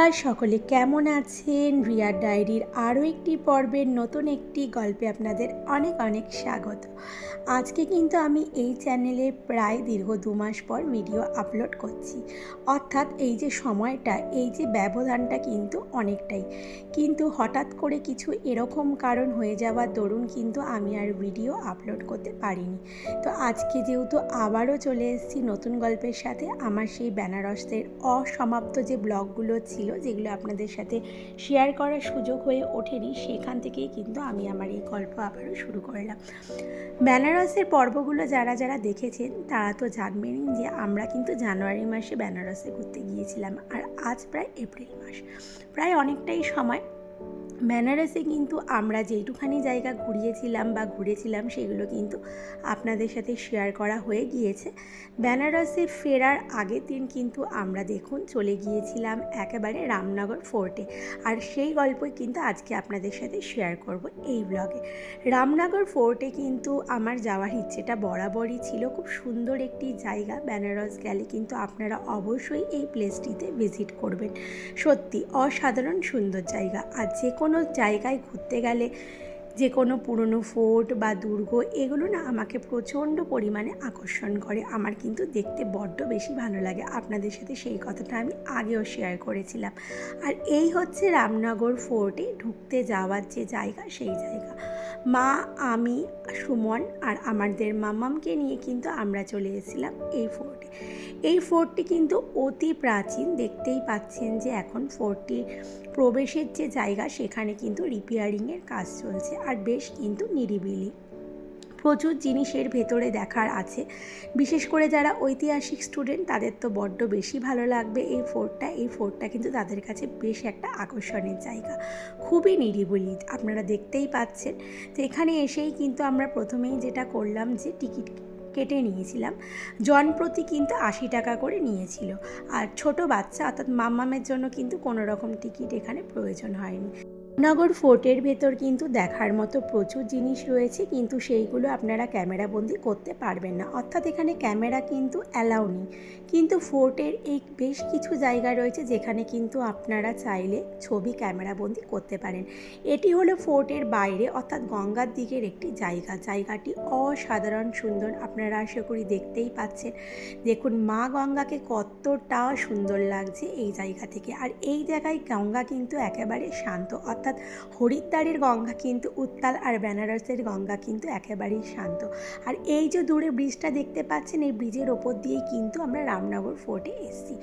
নমস্কার, সকলে কেমন আছেন? রিয়ার ডায়েরির আরও একটি পর্বের নতুন একটি গল্পে আপনাদের অনেক অনেক স্বাগত। আজকে কিন্তু আমি এই চ্যানেলে প্রায় দীর্ঘ দু মাস পর ভিডিও আপলোড করছি। অর্থাৎ এই যে সময়টা, এই যে ব্যবধানটা কিন্তু অনেকটাই। কিন্তু হঠাৎ করে কিছু এরকম কারণ হয়ে যাওয়ার দরুন কিন্তু আমি আর ভিডিও আপলোড করতে পারিনি। তো আজকে যেহেতু আবারও চলে এসেছি নতুন গল্পের সাথে, আমার সেই বেনারসের অসমাপ্ত যে ব্লগগুলো ছিল, যেগুলো আপনাদের সাথে শেয়ার করার সুযোগ হয়ে ওঠেনি, সেখান থেকেই কিন্তু আমি আমার এই গল্প আবারও শুরু করলাম। বেনারসের পর্বগুলো যারা যারা দেখেছেন, তারা তো জানবেনই যে আমরা কিন্তু জানুয়ারি মাসে বেনারসে ঘুরতে গিয়েছিলাম, আর আজ প্রায় এপ্রিল মাস। প্রায় অনেকটাই সময় বেনারসে কিন্তু আমরা যেইটুখানি জায়গা ঘুরিয়েছিলাম বা ঘুরেছিলাম সেগুলো কিন্তু আপনাদের সাথে শেয়ার করা হয়ে গিয়েছে। বেনারসে ফেরার আগের দিন কিন্তু আমরা দেখুন চলে গিয়েছিলাম একেবারে রামনগর ফোর্টে আর সেই গল্পই কিন্তু আজকে আপনাদের সাথে শেয়ার করব এই ব্লগে রামনগর ফোর্টে কিন্তু আমার যাওয়ার ইচ্ছেটা বরাবরই ছিল। খুব সুন্দর একটি জায়গা বেনারস গেলে কিন্তু আপনারা অবশ্যই এই প্লেসটিতে ভিজিট করবেন। সত্যি অসাধারণ সুন্দর জায়গা। আর যে কোনো জায়গায় ঘুরতে গেলে যে কোনো পুরনো ফোর্ট বা দুর্গ, এগুলো না আমাকে প্রচণ্ড পরিমাণে আকর্ষণ করে। আমার কিন্তু দেখতে বড্ড বেশি ভালো লাগে। আপনাদের সাথে সেই কথাটা আমি আগেও শেয়ার করেছিলাম। আর এই হচ্ছে রামনগর ফোর্টে ঢুকতে যাওয়ার যে জায়গা, সেই জায়গা। মা, আমি, সুমন আর আমাদের মামামকে নিয়ে কিন্তু আমরা চলে এসেছিলাম এই ফোর্টে এই ফোর্টটি কিন্তু অতি প্রাচীন। দেখতেই পাচ্ছেন যে এখন ফোর্টটির প্রবেশের যে জায়গা, সেখানে কিন্তু রিপেয়ারিংয়ের কাজ চলছে আর বেশ কিন্তু নিরিবিলি। প্রচুর জিনিসের ভেতরে দেখার আছে। বিশেষ করে যারা ঐতিহাসিক স্টুডেন্ট তাদের তো বড্ড বেশি ভালো লাগবে এই ফোর্টটা এই ফোর্টটা কিন্তু তাদের কাছে বেশ একটা আকর্ষণের জায়গা। খুবই নিরিবিলি, আপনারা দেখতেই পাচ্ছেন। তো এখানে এসেই কিন্তু আমরা প্রথমেই যেটা করলাম যে টিকিট কেটে নিয়েছিলাম। জন প্রতি কিন্তু আশি টাকা করে নিয়েছিল। আর ছোট বাচ্চা অর্থাৎ মাম্মামের জন্য কিন্তু কোনো রকম টিকিট এখানে প্রয়োজন হয়নি। নগর ফোর্টের ভেতর কিন্তু দেখার মতো প্রচুর জিনিস রয়েছে, কিন্তু সেইগুলো আপনারা ক্যামেরাবন্দি করতে পারবেন না। অর্থাৎ এখানে ক্যামেরা কিন্তু অ্যালাউ নেই। কিন্তু ফোর্টের এই বেশ কিছু জায়গা রয়েছে যেখানে কিন্তু আপনারা চাইলে ছবি ক্যামেরাবন্দি করতে পারেন। এটি হলো ফোর্টের বাইরে, অর্থাৎ গঙ্গার দিকের একটি জায়গা। জায়গাটি অসাধারণ সুন্দর, আপনারা আশা করি দেখতেই পাচ্ছেন। দেখুন, মা গঙ্গাকে কতটা সুন্দর লাগছে এই জায়গা থেকে। আর এই জায়গায় গঙ্গা কিন্তু একেবারে শান্ত, অর্থাৎ হরিদ্বারের গঙ্গা কিন্তু উত্তাল আর বেনারসের গঙ্গা কিন্তু একেবারেই শান্ত। আর এই যে দূরে ব্রিজটা দেখতে পাচ্ছেন, এই ব্রিজের ওপর দিয়েই কিন্তু আমরা রামনগর ফোর্টে এসেছি।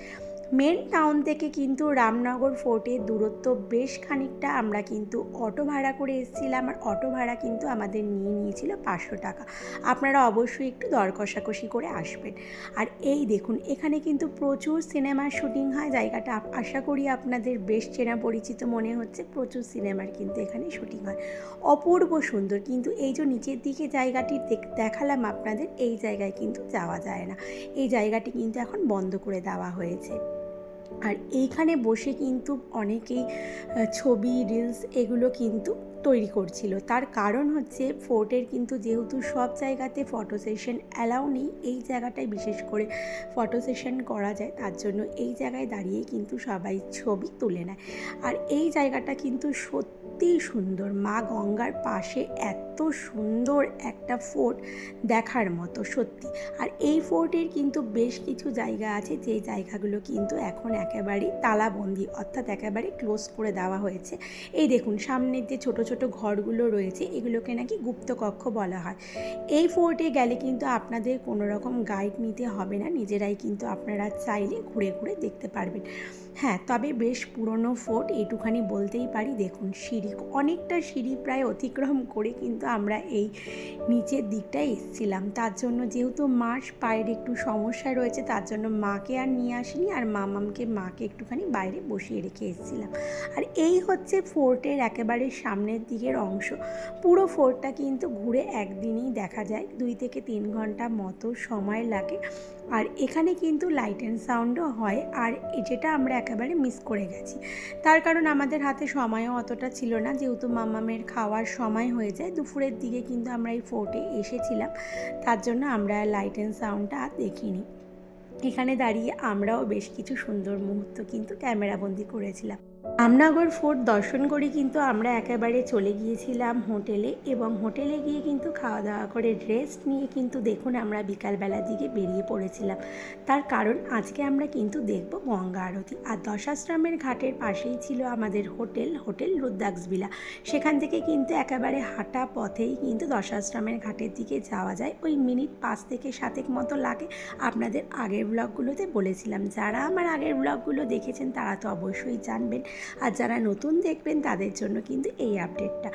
মেন টাউন থেকে কিন্তু রামনগর ফোর্টের দূরত্ব বেশ খানিকটা। আমরা কিন্তু অটো ভাড়া করে এসেছিলাম আর অটো ভাড়া কিন্তু আমাদের নিয়ে নিয়েছিল পাঁচশো টাকা। আপনারা অবশ্যই একটু দর কষাকষি করে আসবেন। আর এই দেখুন, এখানে কিন্তু প্রচুর সিনেমার শুটিং হয়। জায়গাটা আশা করি আপনাদের বেশ চেনা পরিচিত মনে হচ্ছে। প্রচুর সিনেমার কিন্তু এখানে শুটিং হয়। অপূর্ব সুন্দর কিন্তু এই যে নিচের দিকে জায়গাটি দেখালাম আপনাদের, এই জায়গায় কিন্তু যাওয়া যায় না। এই জায়গাটি কিন্তু এখন বন্ধ করে দেওয়া হয়েছে। আর এইখানে বসে কিন্তু অনেকেই ছবি রিলস এগুলো কিন্তু তৈরি করছিল। তার কারণ হচ্ছে ফোর্টের কিন্তু যেহেতু সব জায়গাতে ফটো সেশন অ্যালাউ নেই, এই জায়গাটায় বিশেষ করে ফটো সেশন করা যায়, তার জন্য এই জায়গায় দাঁড়িয়ে কিন্তু সবাই ছবি তুলে নেয়। আর এই জায়গাটা কিন্তু সত্যিই সুন্দর। মা গঙ্গার পাশে এত সুন্দর একটা ফোর্ট দেখার মতো, সত্যি। আর এই ফোর্টের কিন্তু বেশ কিছু জায়গা আছে, যে জায়গাগুলো কিন্তু এখন একেবারেই তালাবন্দি, অর্থাৎ একেবারে ক্লোজ করে দেওয়া হয়েছে। এই দেখুন, সামনের যে ছোট ছোট ঘরগুলো রয়েছে, এগুলোকে নাকি গুপ্তকক্ষ বলা হয়। এই ফোর্টে গেলে কিন্তু আপনাদের কোনো রকম গাইড নিতে হবে না, নিজেরাই কিন্তু আপনারা চাইলে ঘুরে ঘুরে দেখতে পারবেন। হ্যাঁ তবে বেশ পুরনো ফোর্ট, এইটুখানি বলতেই পারি। দেখুন, সিঁড়ি, অনেকটা সিঁড়ি প্রায় অতিক্রম করে কিন্তু আমরা এই নিচের দিকটায় এসেছিলাম। তার জন্য যেহেতু মাস পায়ের একটু সমস্যা রয়েছে, তার জন্য মাকে আর নিয়ে আসিনি আর মামামকে মাকে একটুখানি বাইরে বসিয়ে রেখে এসেছিলাম। আর এই হচ্ছে ফোর্টের একেবারে সামনের দিকের অংশ। পুরো ফোর্টটা কিন্তু ঘুরে একদিনেই দেখা যায়। দুই থেকে তিন ঘণ্টা মতো সময় লাগে। আর এখানে কিন্তু লাইট অ্যান্ড সাউন্ডও হয়, আর যেটা আমরা একেবারে মিস করে গেছি। তার কারণ আমাদের হাতে সময়ও অতটা ছিল না, যেহেতু মামামের খাওয়ার সময় হয়ে যায়, দুপুরের দিকে কিন্তু আমরা এই ফোর্টে এসেছিলাম, তার জন্য আমরা লাইট অ্যান্ড সাউন্ডটা দেখিনি। এখানে দাঁড়িয়ে আমরাও বেশ কিছু সুন্দর মুহূর্ত কিন্তু ক্যামেরাবন্দি করেছিলাম। আমনগর ফোর্ট দর্শন করে কিন্তু আমরা একেবারে চলে গিয়েছিলাম হোটেলে এবং হোটেলে গিয়ে কিন্তু খাওয়া দাওয়া করে রেস্ট নিয়ে কিন্তু দেখুন আমরা বিকালবেলার দিকে বেরিয়ে পড়েছিলাম। তার কারণ আজকে আমরা কিন্তু দেখব গঙ্গা আরতি। আর দশাশ্রমের ঘাটের পাশেই ছিল আমাদের হোটেল হোটেল রুদ্রাক্সবিলা সেখান থেকে কিন্তু একেবারে হাঁটা পথেই কিন্তু দশাশ্রমের ঘাটের দিকে যাওয়া যায়। ওই মিনিট পাঁচ থেকে সাতেক মতো লাগে। আপনাদের আগের ব্লগগুলোতে বলেছিলাম। যারা আমার আগের ব্লগগুলো দেখেছেন তারা তো অবশ্যই জানবেন। আর যারা নতুন দেখবেন তাদের জন্য কিন্তু এই আপডেটটা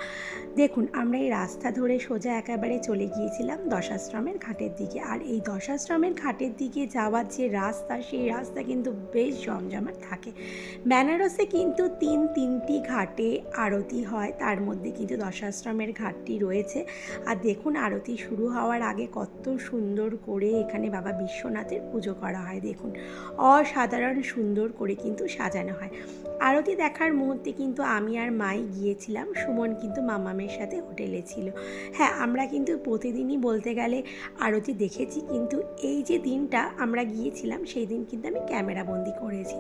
দেখুন, আমরা এই রাস্তা ধরে সোজা একেবারে চলে গিয়েছিলাম দশাশ্রমের ঘাটের দিকে। আর এই দশাশ্রমের ঘাটের দিকে যাওয়ার যে রাস্তা, সেই রাস্তা কিন্তু বেশ জমজমাট থাকে। বেনারসে কিন্তু তিন, তিনটি ঘাটে আরতি হয়। তার মধ্যে কিন্তু দশাশ্রমের ঘাটটি রয়েছে। আর দেখুন, আরতি শুরু হওয়ার আগে কত সুন্দর করে এখানে বাবা বিশ্বনাথের পুজো করা হয়। দেখুন, অসাধারণ সুন্দর করে কিন্তু সাজানো হয়। আরতি দেখার মুহূর্তে কিন্তু আমি আর মাই গিয়েছিলাম। সুমন কিন্তু মামামের সাথে হোটেলে ছিল। হ্যাঁ আমরা কিন্তু প্রতিদিনই বলতে গেলে আরতি দেখেছি। কিন্তু এই যে দিনটা আমরা গিয়েছিলাম, সেই দিন কিন্তু আমি ক্যামেরাবন্দি করেছি।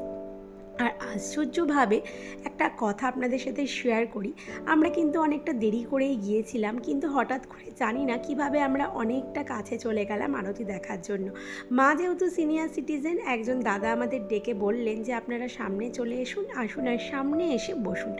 আর আশ্চর্যভাবে একটা কথা আপনাদের সাথে শেয়ার করি। আমরা কিন্তু অনেকটা দেরি করেই গিয়েছিলাম, কিন্তু হঠাৎ করে জানি না কীভাবে আমরা অনেকটা কাছে চলে গেলাম আরতি দেখার জন্য। মা যেহেতু সিনিয়র সিটিজেন একজন দাদা আমাদের ডেকে বললেন যে আপনারা সামনে চলে এসুন, আসুন আর সামনে এসে বসুন।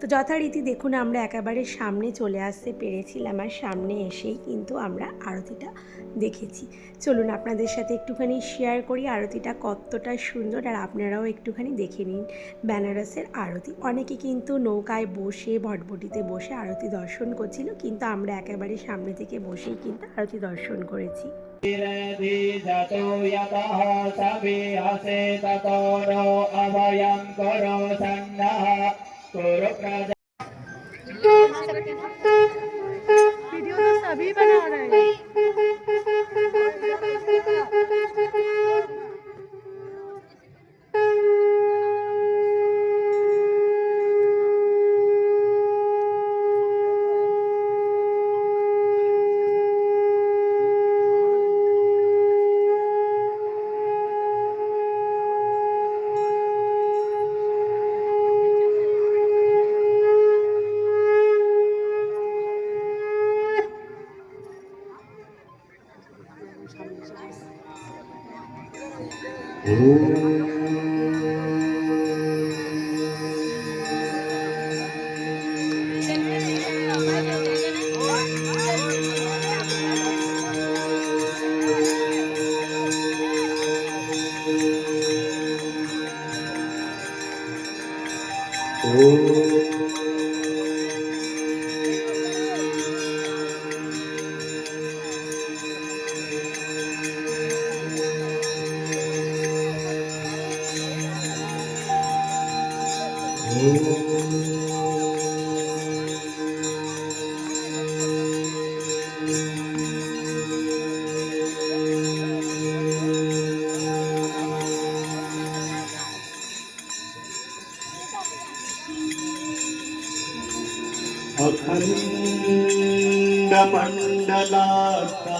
তো যথারীতি দেখুন আমরা একেবারে সামনে চলে আসতে পেরেছিলাম আর সামনে এসেই কিন্তু আমরা আরতিটা দেখেছি। চলুন আপনাদের সাথে একটুখানি শেয়ার করি আরতিটা কতটা সুন্দর আর আপনারাও একটুখানি দেখে দেখে নিন। বেনারসের আরতি। অনেকে কিন্তু নৌকায় বসে, ভটভটিতে বসে আরতি দর্শন করছিল, কিন্তু আমরা একেবারে সামনে থেকে বসেই কিন্তু আরতি দর্শন করেছি। ভিডিও তো সবই বানা Oh. अखण्डमण्डलाका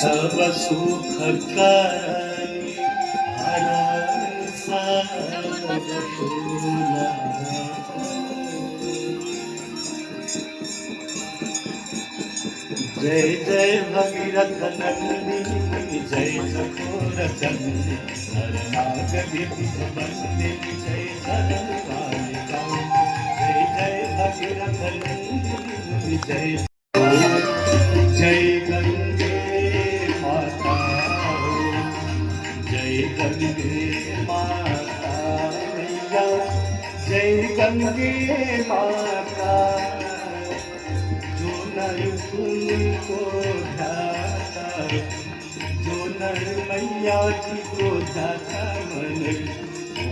सर्वसुखकरा जय जय भगीरथ नंदिनी जय सखोर चंदी हर नागरी जय सरकार जय जय गंगे माता। जय गंगे माता। जय गंगे माता जो नर ध्याता जो नर मैया जी को ध्याता मन,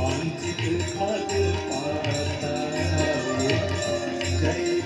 वांछित फल पाता।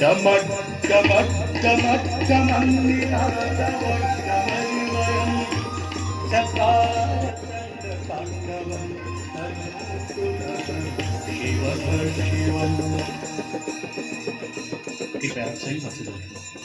चमक चमक चमक चमन्निनादवर्णमणिमयम् चकारचण्डताण्डवम् शिव शिवम् कृपया सही बात तेल भाव से बोलता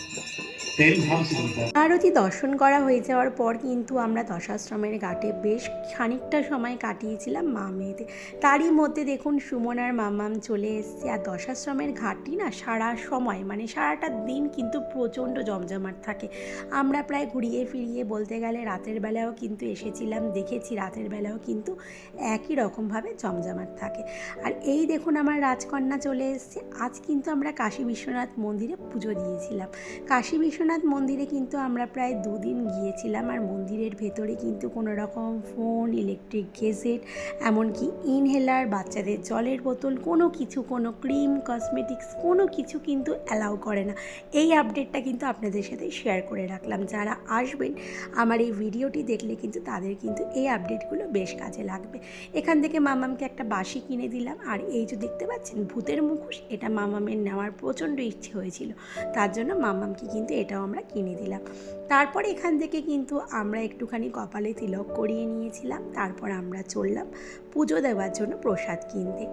আরতি দর্শন করা হয়ে যাওয়ার পর কিন্তু আমরা দশাশ্রমের ঘাটে বেশ খানিকটা সময় কাটিয়েছিলাম মা মেয়েতে তারই মধ্যে দেখুন সুমন আর মামাম চলে এসছে। আর দশাশ্রমের ঘাটটি না সারা সময় মানে সারাটা দিন কিন্তু প্রচণ্ড জমজমাট থাকে। আমরা প্রায় ঘুরিয়ে ফিরিয়ে বলতে গেলে রাতের বেলাও কিন্তু এসেছিলাম, দেখেছি রাতের বেলাও কিন্তু একই রকমভাবে জমজমাট থাকে। আর এই দেখুন আমার রাজকন্যা চলে এসছে। আজ কিন্তু আমরা কাশী বিশ্বনাথ মন্দিরে পুজো দিয়েছিলাম। কাশী বিশ্বনাথ মন্দিরে কিন্তু আমরা প্রায় দুদিন গিয়েছিলাম আর মন্দিরের ভেতরে কিন্তু কোনো রকম ফোন, ইলেকট্রিক গেজেট, এমনকি ইনহেলার, বাচ্চাদের জলের বোতল, কোনো কিছু, কোনো ক্রিম, কসমেটিক্স, কোনো কিছু কিন্তু অ্যালাউ করে না। এই আপডেটটা কিন্তু আপনাদের সাথে শেয়ার করে রাখলাম। যারা আসবেন, আমার এই ভিডিওটি দেখলে কিন্তু তাদের কিন্তু এই আপডেটগুলো বেশ কাজে লাগবে। এখান থেকে মামামকে একটা বাঁশি কিনে দিলাম আর এই যে দেখতে পাচ্ছেন, ভূতের মুখোশ, এটা মামামের নেওয়ার প্রচণ্ড ইচ্ছে হয়েছিল। তার জন্য মামামকে কিন্তু এটাও আমরা কিনে দিলাম। তারপর এখান থেকে কিন্তু আমরা একটুখানি কপালে তিলক করিয়ে নিয়েছিলাম। তারপর আমরা চললাম পুজো দেওয়ার জন্য প্রসাদ কিনতে।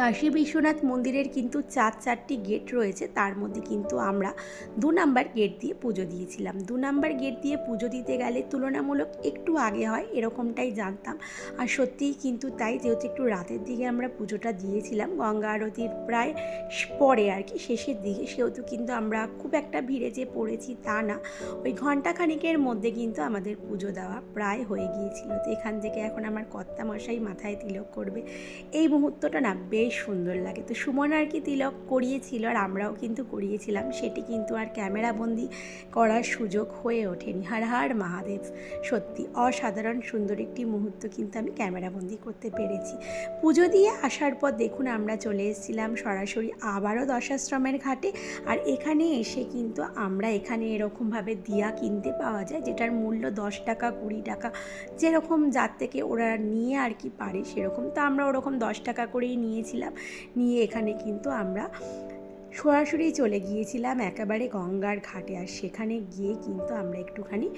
কাশী বিশ্বনাথ মন্দিরের কিন্তু চার চারটি গেট রয়েছে। তার মধ্যে কিন্তু আমরা দু নাম্বার গেট দিয়ে পুজো দিয়েছিলাম। দু নাম্বার গেট দিয়ে পুজো দিতে গেলে তুলনামূলক একটু আগে হয়, এরকমটাই জানতাম। আর সত্যিই কিন্তু তাই, যেহেতু একটু রাতের দিকে আমরা পুজোটা দিয়েছিলাম, গঙ্গা আরতির প্রায় পরে আর কি, শেষের দিকে, সেহেতু কিন্তু আমরা খুব একটা ভিড়ে যে পড়েছি তা না। ওই ঘণ্টা খানিকের মধ্যে কিন্তু আমাদের পুজো দেওয়া প্রায় হয়ে গিয়েছিল। তো এখান থেকে এখন আমার কর্তা মশাই মাথায় তিলক করবে। এই মুহূর্তটা না বেশ সুন্দর লাগে। তো সুমন আর কি তিলক করিয়েছিল আর আমরাও কিন্তু করিয়েছিলাম। সেটি কিন্তু আর ক্যামেরাবন্দি করার সুযোগ হয়ে ওঠেনি। হার হার মহাদেব। সত্যি অসাধারণ সুন্দর একটি মুহূর্ত কিন্তু আমি ক্যামেরাবন্দি করতে পেরেছি। পুজো দিয়ে আসার পর দেখুন আমরা চলে এসেছিলাম সরাসরি আবারও দশাশ্রমের ঘাটে। আর এখানে এসে কিন্তু আমরা এখানে এরকমভাবে দিয়া কিনতে পাওয়া যায়, যেটার মূল্য দশ টাকা, কুড়ি টাকা, যেরকম যার থেকে ওরা নিয়ে আর কি পারে সেরকম। তো আমরা ওরকম দশ টাকা করেই নিয়েছিলাম নিয়ে এখানে কিন্তু আমরা সরাসরি চলে গিয়েছিলাম একেবারে গঙ্গার ঘাটে। আর সেখানে গিয়ে কিন্তু আমরা একটুখানি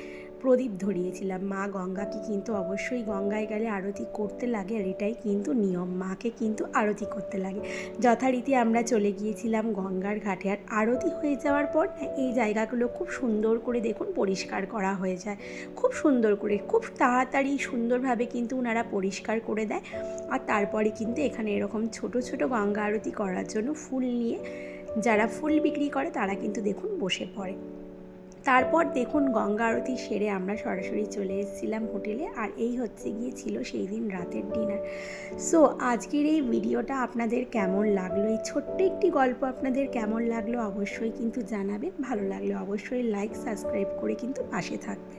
প্রদীপ ধরিয়েছিলাম। মা গঙ্গাকে কিন্তু অবশ্যই গঙ্গায় গেলে আরতি করতে লাগে, আর এটাই কিন্তু নিয়ম। মাকে কিন্তু আরতি করতে লাগে। যথারীতি আমরা চলে গিয়েছিলাম গঙ্গার ঘাটে, আর আরতি হয়ে যাওয়ার পর এই জায়গাগুলো খুব সুন্দর করে দেখুন পরিষ্কার করা হয়ে যায়। খুব সুন্দর করে, খুব তাড়াতাড়ি সুন্দরভাবে কিন্তু ওনারা পরিষ্কার করে দেয়। আর তারপরে কিন্তু এখানে এরকম ছোট ছোট গঙ্গা আরতি করার জন্য ফুল নিয়ে, যারা ফুল বিক্রি করে তারা কিন্তু দেখুন বসে পড়ে। তারপর দেখুন গঙ্গা আরতি সেরে আমরা সরাসরি চলে এসেছিলাম হোটেলে, আর এই হচ্ছে গিয়ে ছিল সেই দিন রাতের ডিনার সো আজকের এই ভিডিওটা আপনাদের কেমন লাগল? এই ছোট্ট একটি গল্প আপনাদের কেমন লাগল? অবশ্যই কিন্তু জানাবেন। ভালো লাগলে অবশ্যই লাইক সাবস্ক্রাইব করে কিন্তু পাশে থাকবেন।